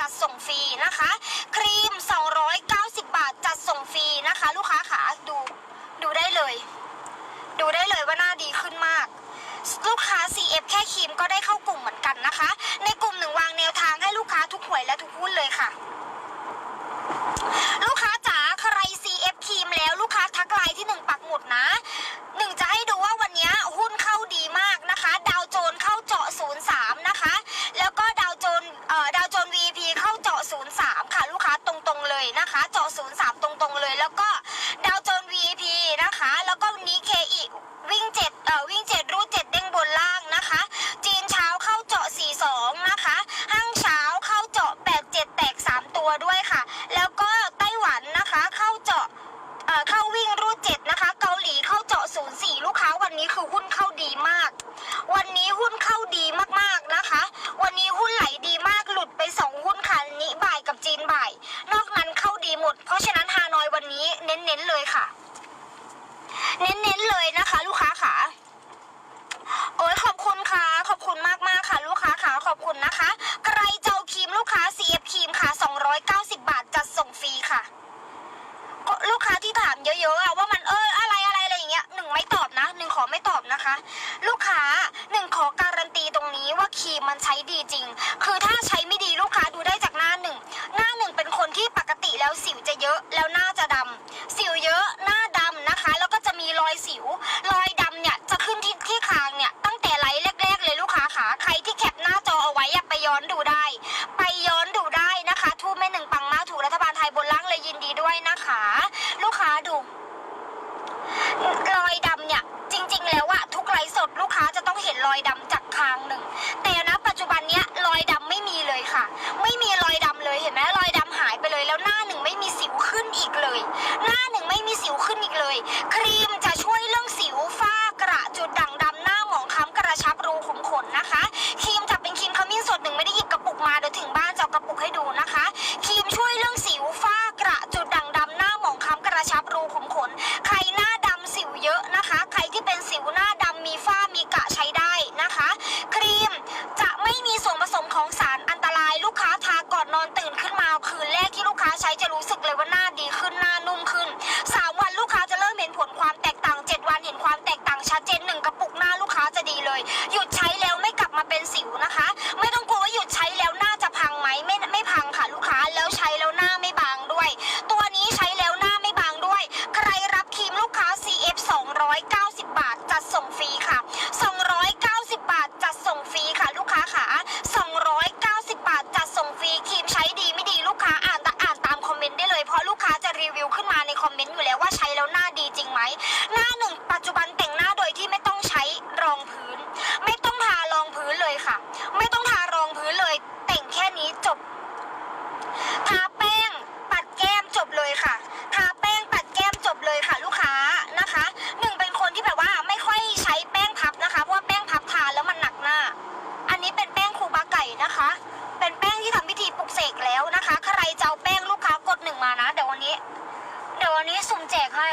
จัดส่งฟรีนะคะ ครีม 290 บาทจัดส่งฟรีนะคะ ลูกค้าขาดูดูได้เลย ดูได้เลยว่าหน้าดีขึ้นมาก ลูกค้า CF แค่ครีมก็ได้เข้ากลุ่มเหมือนกันนะคะ ในกลุ่มหนึ่งวางแนวทางให้ลูกค้าทุกหวยและทุกหุ้นเลยค่ะ ลูกค้าจ๋าใคร CF ครีมแล้วลูกค้าทักไลน์ที่หนึ่งปักหมุดนะหนึ่งจะให้ดูว่าวันนี้หุ้นเข้าดีมากนะคะ ดาวโจนเข้าเจาะ 03 นะคะ แล้วก็ดาวโจนเอ่อดาวโจน VP เข้าเจาะ 03 ค่ะ ลูกค้าตรงๆเลย นะคะจาะ03ตรงๆเลย แล้วก็ดาวโจน VP นะคะ แล้วก็วันนี้ KE วิ่งเจ็ดเอ่อวิ่งเจ็ดรูดเจ็ดเด้งบนล่างนะคะ จีนเช้าเข้าเจาะ 42 นะคะ ห้างเช้าเข้าเจาะ 87 แตก 3 ตัวด้วยค่ะ แล้วก็ไต้หวันนะคะเข้าเจาะ เอ่อเข้าวิ่งรูดเจ็ดนะคะ เกาหลีเข้าเจาะ 04 ลูกค้าวันนี้คือหุ้นเข้าดีมาก วันนี้หุ้นเข้าดีมากๆนะคะ วันนี้หุ้นไหลดีมากหลุดไป 2 หุ้นค่ะนิบ่ายกับจีนบ่าย นอกนั้นเข้าดีหมด เพราะฉะนั้นฮานอยวันนี้เน้นๆเลยค่ะ เน้นๆเลยนะคะ ลูกค้าขาโอ้ยขอบคุณค่ะ ขอบคุณมากมากๆค่ะ ลูกค้าค่ะขอบคุณนะคะ ใครเจ้าครีมลูกค้า CF ครีมค่ะ 290 บาทจัดส่งฟรีค่ะ ลูกค้าที่ถามเยอะๆว่ามันเอออะไรอะไรอะไรอย่างเงี้ยหนึ่งไม่ตอบนะหนึ่งขอไม่ตอบนะคะ ลูกค้าหนึ่งขอการันตีตรงนี้ว่าครีมมันใช้ดีจริง คือถ้าใช้ไม่ อะไปย้อนดูได้ ไปย้อนดูได้นะคะทูบแม่หนึ่งปังมากถูกรัฐบาลไทยบนล่างเลยยินดีด้วยนะคะ ลูกค้าดูรอยดำเนี่ยจริง ๆ แล้วอะทุกไลฟ์สดลูกค้าจะต้องเห็นรอยดำจากคางหนึ่ง แต่ณปัจจุบันเนี้ยรอยดำไม่มีเลยค่ะ ไม่มีรอยดำเลยเห็นไหมรอยดำหายไปเลยแล้วหน้าหนึ่งไม่มีสิวขึ้นอีกเลย หน้าหนึ่งไม่มีสิวขึ้นอีกเลย ครีม ช้จะรู้สึกเลยว่าหน้าดีขึ้นหน้านุ่มขึ้น 3 วันลูกค้าจะเริ่มเห็นผลความแตกต่าง 7 วันเห็นความแตกต่างชัดเจนหนึ่งกระปุกหน้าลูกค้าจะดีเลย หยุดใช้แล้วไม่กลับมาเป็นสิวนะคะ เดี๋ยววันนี้สุ่มแจกให้